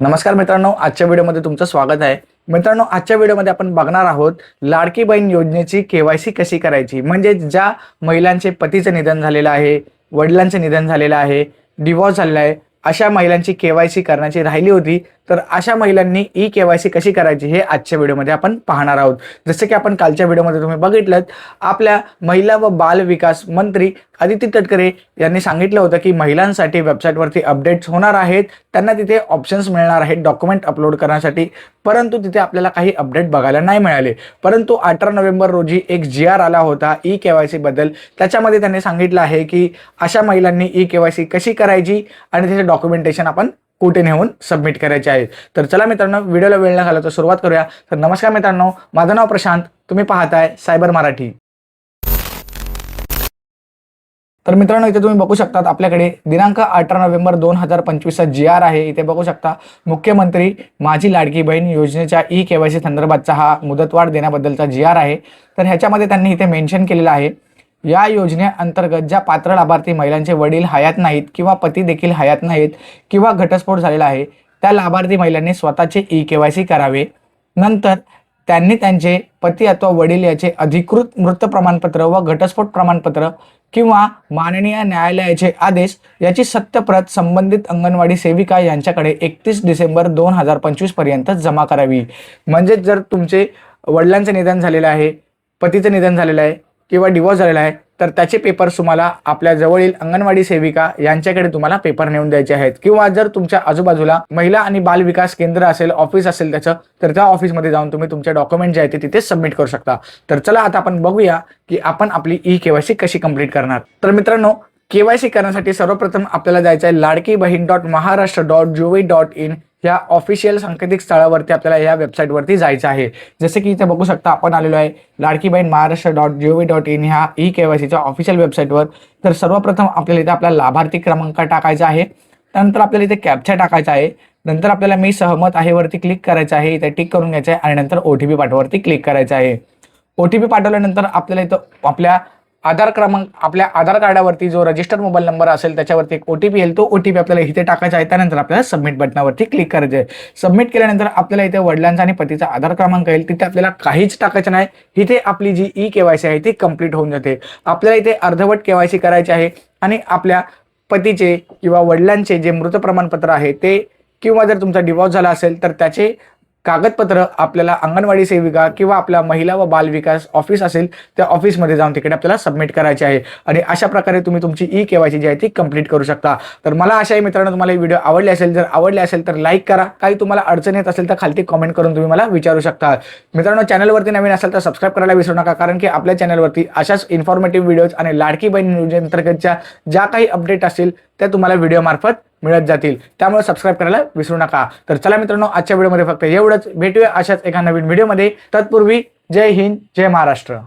नमस्कार मित्रांनो आजच्या व्हिडिओमध्ये तुमचं स्वागत आहे. मित्रांनो आजच्या व्हिडिओमध्ये आपण बघणार आहोत लाडकी बहीण योजनेची केवायसी कशी करायची? म्हणजे ज्या महिलांचे पतीचं निधन झालेलं आहे वडिलांचं निधन झालेलं आहे डिवॉर्स झालेला आहे अशा महिलांची केवायसी करण्याची राहिली होती. तर अशा महिलांनी ई केवायसी कशी करायची हे आजच्या व्हिडिओमध्ये आपण पाहणार आहोत. जसं की आपण कालच्या व्हिडिओमध्ये तुम्ही बघितलं आपल्या महिला व बाल विकास मंत्री आदिती तटकरे यांनी सांगितलं होतं की महिलांसाठी वेबसाईटवरती अपडेट्स होणार आहेत त्यांना तिथे ऑप्शन्स मिळणार आहेत डॉक्युमेंट अपलोड करण्यासाठी. परंतु तिथे आपल्याला काही अपडेट बघायला नाही मिळाले. परंतु अठरा नोव्हेंबर रोजी एक जी आर आला होता ई के वाय सीबद्दल त्याच्यामध्ये त्यांनी सांगितलं आहे की अशा महिलांनी ई के वाय सी कशी करायची आणि त्याचे डॉक्युमेंटेशन आपण कुठे नेऊन सबमिट करायचे आहे तर चला मित्रांनो व्हिडिओला वेळ न घालवता सुरुवात करूया. तर नमस्कार मित्रांनो माझं नाव प्रशांत. तुम्ही पाहताय सायबर मराठी. तर मित्रांनो इथे तुम्ही बघू शकतात आपल्याकडे दिनांक अठरा नोव्हेंबर दोन हजार पंचवीसचा जी आर आहे. इथे बघू शकता मुख्यमंत्री माझी लाडकी बहीण योजनेच्या ई केवायसी संदर्भातचा हा मुदतवाढ देण्याबद्दलचा जी आर आहे. तर ह्याच्यामध्ये त्यांनी इथे मेन्शन केलेलं आहे या योजनेअंतर्गत ज्या पात्र लाभार्थी महिलांचे वडील हयात नाहीत किंवा पती देखील हयात नाहीत किंवा घटस्फोट झालेला आहे त्या लाभार्थी महिलांनी स्वतःचे ई के वाय सी करावे. नंतर त्यांनी त्यांचे पती अथवा वडील याचे अधिकृत मृत प्रमाणपत्र व घटस्फोट प्रमाणपत्र किंवा माननीय न्यायालयाचे आदेश याची सत्यप्रत संबंधित अंगणवाडी सेविका यांच्याकडे एकतीस डिसेंबर दोन हजार पंचवीसपर्यंत जमा करावी. म्हणजे जर तुमचे वडिलांचे निधन झालेलं आहे पतीचं निधन झालेलं आहे किंवा डिवॉर्स झालेला आहे तर त्याचे पेपर्स तुम्हाला आपल्या जवळील अंगणवाडी सेविका यांच्याकडे तुम्हाला पेपर नेऊन द्यायचे आहेत. किंवा जर तुमच्या आजूबाजूला महिला आणि बाल विकास केंद्र असेल ऑफिस असेल त्याचं तर त्या ऑफिसमध्ये जाऊन तुम्ही तुमचे डॉक्युमेंट जे आहेत ते तिथे सबमिट करू शकता. तर चला आता आपण बघूया की आपण आपली ई केवायसी कशी कंप्लीट करणार. तर मित्रांनो केवायसी करण्यासाठी सर्वप्रथम आपल्याला जायचं आहे Ladki Bahin dot Maharashtra dot G O V dot in या ऑफिशियल सांकेतिक स्थळावरती आपल्याला या वेबसाईटवरती जायचं आहे. जसे की इथे बघू शकता आपण आलेलो आहे Ladki Bahin Maharashtra dot G O V dot in ह्या ई के वाय सीच्या ऑफिशियल वेबसाईटवर तर सर्वप्रथम आपल्याला इथे आपला लाभार्थी क्रमांक टाकायचा आहे. त्यानंतर आपल्याला इथे कॅप्चा टाकायचा आहे. नंतर आपल्याला मी सहमत आहे वरती क्लिक करायचं आहे. इथे टिक करून घ्यायचं आहे आणि नंतर ओ टी पी पाठवावरती क्लिक करायचं आहे. ओ टी पी पाठवल्यानंतर आपल्याला इथं आपल्या आधार क्रमांक आपल्या आधार कार्डावरती जो रजिस्टर्ड मोबाईल नंबर असेल त्याच्यावरती एक ओ टी पी येईल. तो ओ टी पी आपल्याला इथे टाकायचा आहे. त्यानंतर आपल्याला सबमिट बटनावरती क्लिक करायचं आहे. सबमिट केल्यानंतर आपल्याला इथे वडिलांचा आणि पतीचा आधार क्रमांक येईल. तिथे आपल्याला काहीच टाकायचं नाही. इथे आपली जी ई केवायसी आहे ती कंप्लीट होऊन जाते. आपल्याला इथे अर्धवट केवायसी करायची आहे आणि आपल्या पतीचे किंवा वडिलांचे जे मृत प्रमाणपत्र आहे ते किंवा जर तुमचा डिवॉर्स झाला असेल तर त्याचे कागदपत्र आपल्याला अंगणवाडी सेविका किंवा आपल्या महिला व बाल विकास ऑफिस असेल त्या ऑफिसमध्ये जाऊन तिकडे आपल्याला सबमिट करायचे आहे. आणि अशा प्रकारे तुम्ही तुमची ई केवायसी जी आहे ती कंप्लीट करू शकता. तर मला अशाही आहे मित्रांनो तुम्हाला व्हिडिओ आवडले असेल. जर आवडले असेल तर लाईक करा. काही तुम्हाला अडचण येत असेल तर खालती कमेंट करून तुम्ही मला विचारू शकता. मित्रांनो चॅनलवरती नवीन असेल तर सबस्क्राईब करायला विसरू नका कारण की आपल्या चॅनलवरती अशाच इन्फॉर्मेटिव्ह व्हिडिओज आणि लाडकी बहीण योजनेअंतर्गतच्या ज्या काही अपडेट असतील त्या तुम्हाला व्हिडिओ मार्फत मिळत जातील. त्यामुळे सबस्क्राईब करायला विसरू नका. तर चला मित्रांनो आजच्या व्हिडिओमध्ये फक्त एवढंच. भेटूया अशाच एका नवीन व्हिडिओमध्ये तत्पूर्वी जय हिंद जय महाराष्ट्र.